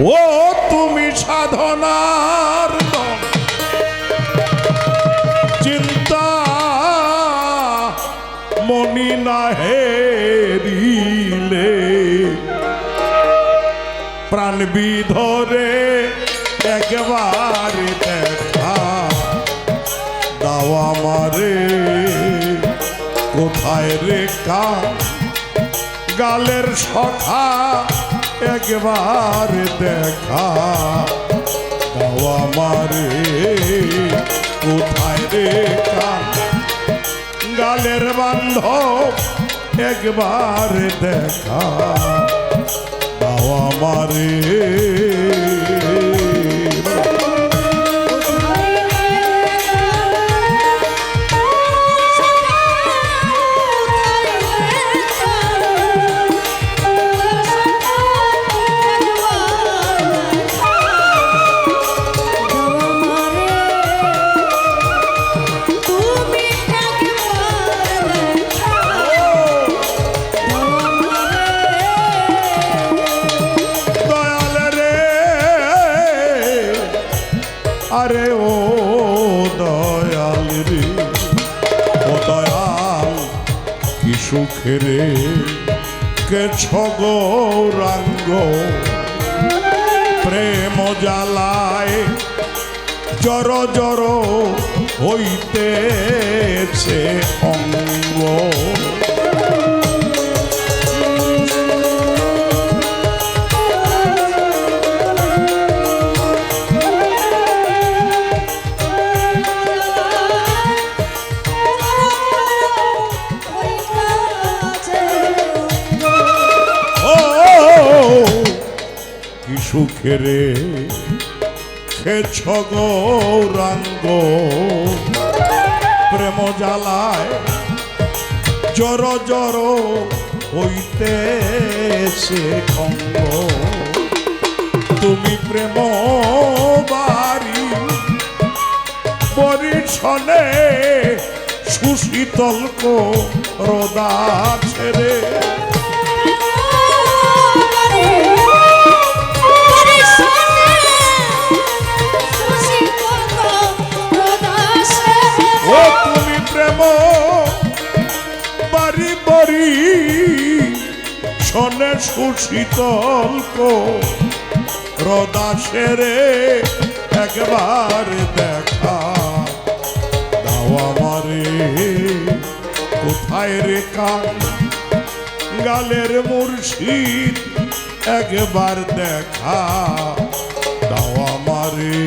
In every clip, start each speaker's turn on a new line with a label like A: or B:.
A: ও তুমি সাধনার চিন্তা মনি না হেরিলে প্রাণ বিধরে একবার দেখা দাওয়া মারে কোথায় রেখা গালের সখা একবার দেখা দাওয়া মারে কোথায় রে গালের বান্ধব একবার দেখা দাওয়া মারে আরে ও দয়াল রে, ও দয়াল, কি সুখে রে কে ছগৌরাঙ্গ প্রেম জ্বালায় জর জর হইতেছে অঙ্গ। সুখেরে খেছ গৌরাঙ্গ প্রেম জ্বালায় জর জর হইতেছে অঙ্গ তুমি প্রেম বাড়ি পরিছনে সুশীতল কো রোদা ছেড়ে। ও তুমি প্রেম, বাড়ি বাড়ি, শোনে সুশীতল কো রদাসেরে একবার দেখা। দাও আমারে, কোথায় রেখা গালের মুর্শিদ একবার দেখা। দাও আমারে।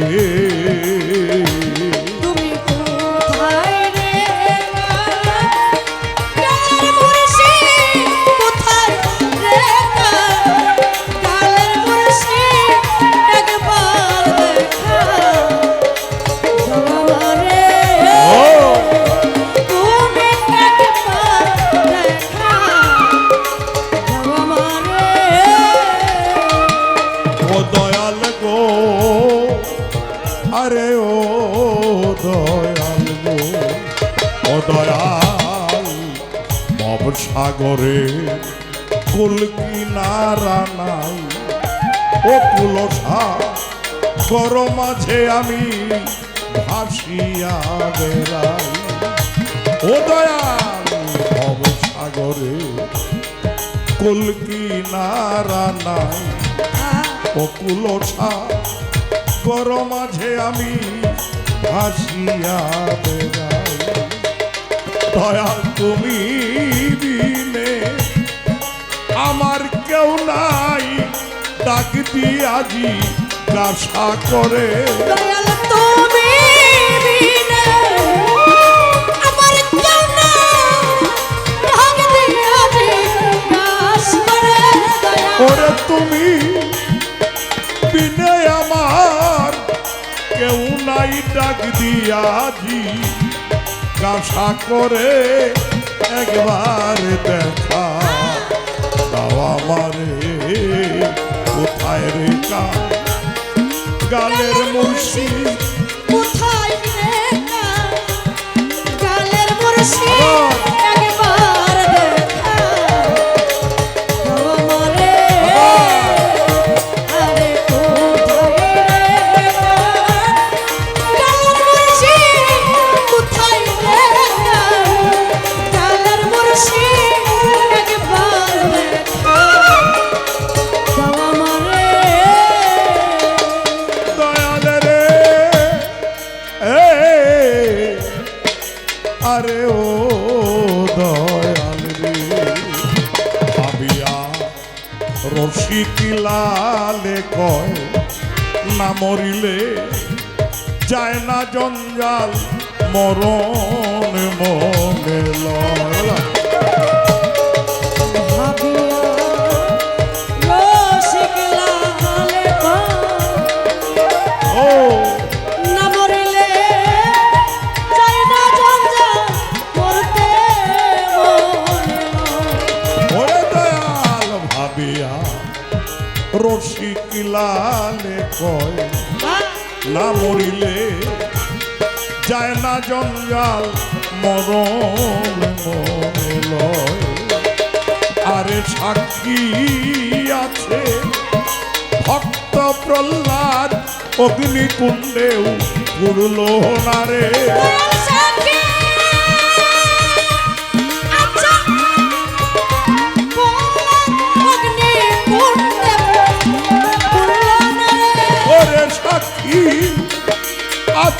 A: দয়াল গো ও নাই ও কুলসা কর মাঝে আমি ভাসিয়া বেড়াই ও দয়াল ভব সাগরে কুল কিনারা নাই কর মাঝে আমি ভাসিয়া বেড়াই দয়া তুমি বিনে আমার কেউ নাই ডাক দিয়াজি কাশা করে।
B: দয়াল তুমি কেউ নাই
A: ডাক দিয়াজি কাশা করে একবার দেখা। তাও আমারে কোথায় রেখা গালের মুর্শিদ লালে কয় না মরিলে যায় না জঞ্জাল মরণ মনে লয়।
B: রসিক লালে
A: কয়, না মরিলে যায় না জঞ্জাল, মরণ মনে লয়। আরে সাক্ষী আছে ভক্ত প্রহ্লাদ, অগ্নিকুণ্ডেও পুরল না রে।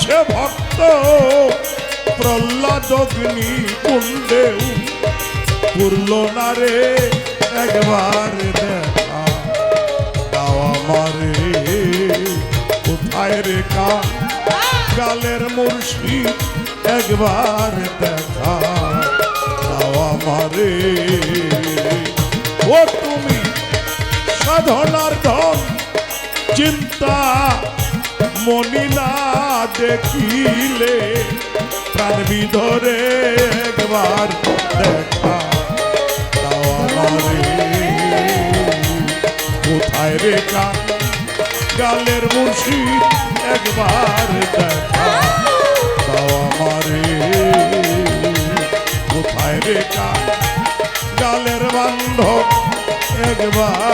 A: আছে ভক্ত, প্রহ্লাদ অগ্নি কুণ্ডেও পুরল না রে, একবার দেখা। দাও আমারে কোথায় রেখা গালের মুর্শিদ একবার দেখা। দাও আমারে, ও তুমি সাধনার ধন, চিন্তা মনিলা দেখিলে, প্রাণ বিধরে একবার দেখা কোথায় রেখা গালের মুর্শিদ একবার দেখা দাও আমারে কোথায় রেখা গালের বান্ধব একবার